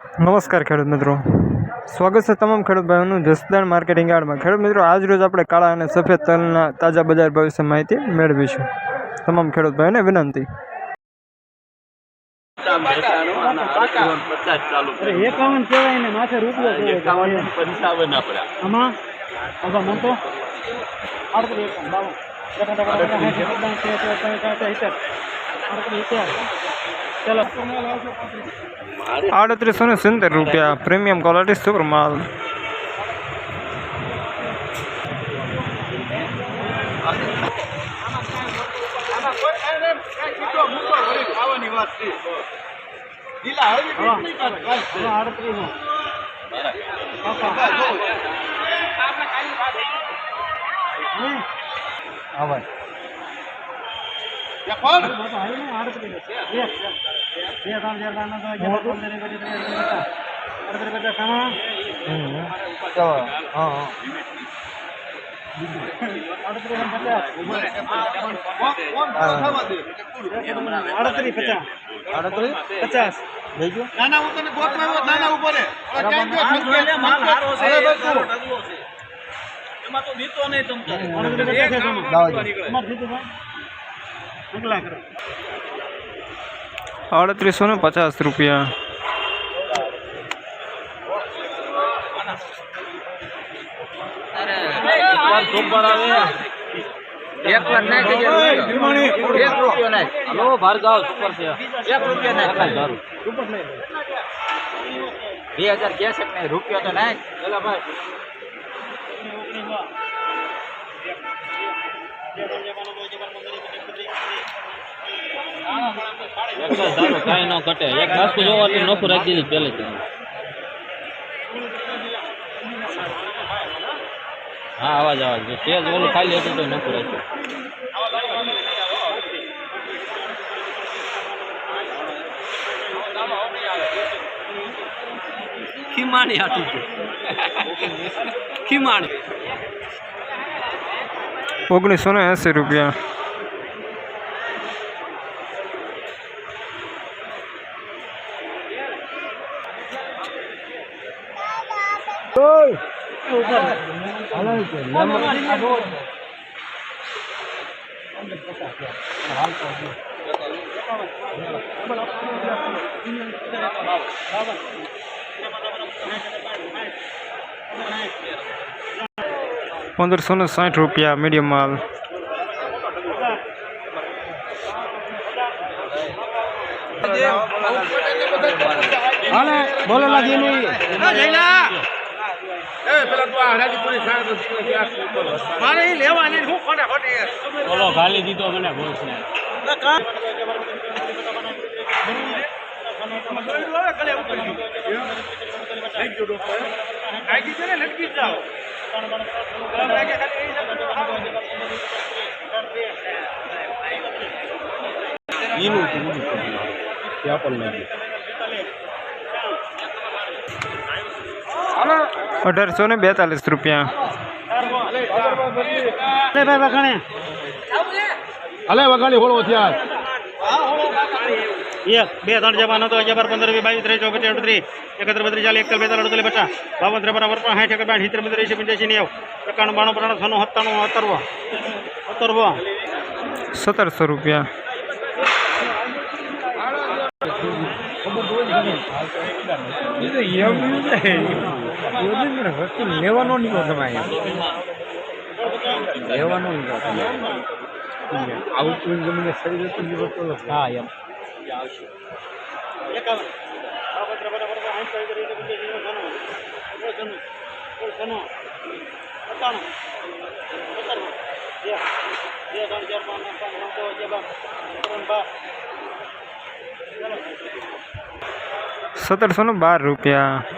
નમસ્કાર ખેડૂત મિત્રો સ્વાગત છે તમામ ખેડૂત ભાઈઓનું જસદાન માર્કેટિંગ યાર્ડમાં ખેડૂત મિત્રો આજ રોજ આપણે કાળા અને સફેદ તલના તાજા બજાર ભાવ વિશે માહિતી મેળવીશું તમામ ખેડૂત ભાઈઓને વિનંતી એકાવન કહેવાય ને માથે રૂપિયો કહેવાય. પંચાવન આપડા ચલો. આડત્રીસો ને સિત્તેર રૂપિયા પ્રીમિયમ ક્વોલિટી સુપર માલ. હાલ ને, આડત્રીસ. પંદર, પચાસ. આડત્રીસ, પચાસ. નાના ઉપર નાના ઉપર ક્યાં ગયો? સંકેત. અરે બકુ. આડત્રીસ, પચાસ છે આમાં. તમારે જીતું ભાઈ? અગલા કરો. આડત્રીસો ને પચાસ રૂપિયા એક વાર નાખી દેજો. એક રૂપિયો નાખ. હલો, ભાર્ગવ, સુપર છે. એક રૂપિયો નાખ. બે હજાર કેસેટ નહીં રૂપિયો તો નાખ પેલા ભાઈ કાંઈ ન ઘટે એક બાસ્કુ જોવો એટલે નોખું રાખી દીધું પહેલે જ હા અવાજ અવાજ જો સેજ ઓલું ખાલી હતું તો નોખું રાખ્યું ખીમાણી હાટું છે ખીમાણી ઓગણીસો ને એંસી રૂપિયા પંદરસો ને સાઠ રૂપિયા મીડિયમ માલ. મારે ઈ લેવાની હું કોને ખોટી ઓલો ખાલી દીધો મને બોસ ને. લટકી જાઓ. અઢારસો ને બેતાલીસ રૂપિયા. ભાઈ વખાણે અલે વગાડી હોળો થયા. એક બે ત્રણ જવાનો તો અગિયાર પંદર વી બાવીસ ત્રીસ ચોવીસ અડત્રીસ એકત્ર બત્રીસ ચાલીસ એકતાલીસ બેતાલ અડતાલીસ પચાસ બાવન ત્રેપન બરાબર પણ સાઠ એક બાઠ સિત્તેર બત્રીસ પંચ્યાસી નેવ એકાણું બાણું ત્રાણું છન્નું સત્તાણું અતરવો અતરવો સત્તરસો રૂપિયા. લેવાનો નીકળો તમે લેવાનો નીકળો આવું તું જમીને શરીર હતું હા એમ બે બે ત્રણ ચાર પાંચ તો ત્રણ બાર સત્તરસો ને બાર રૂપિયા.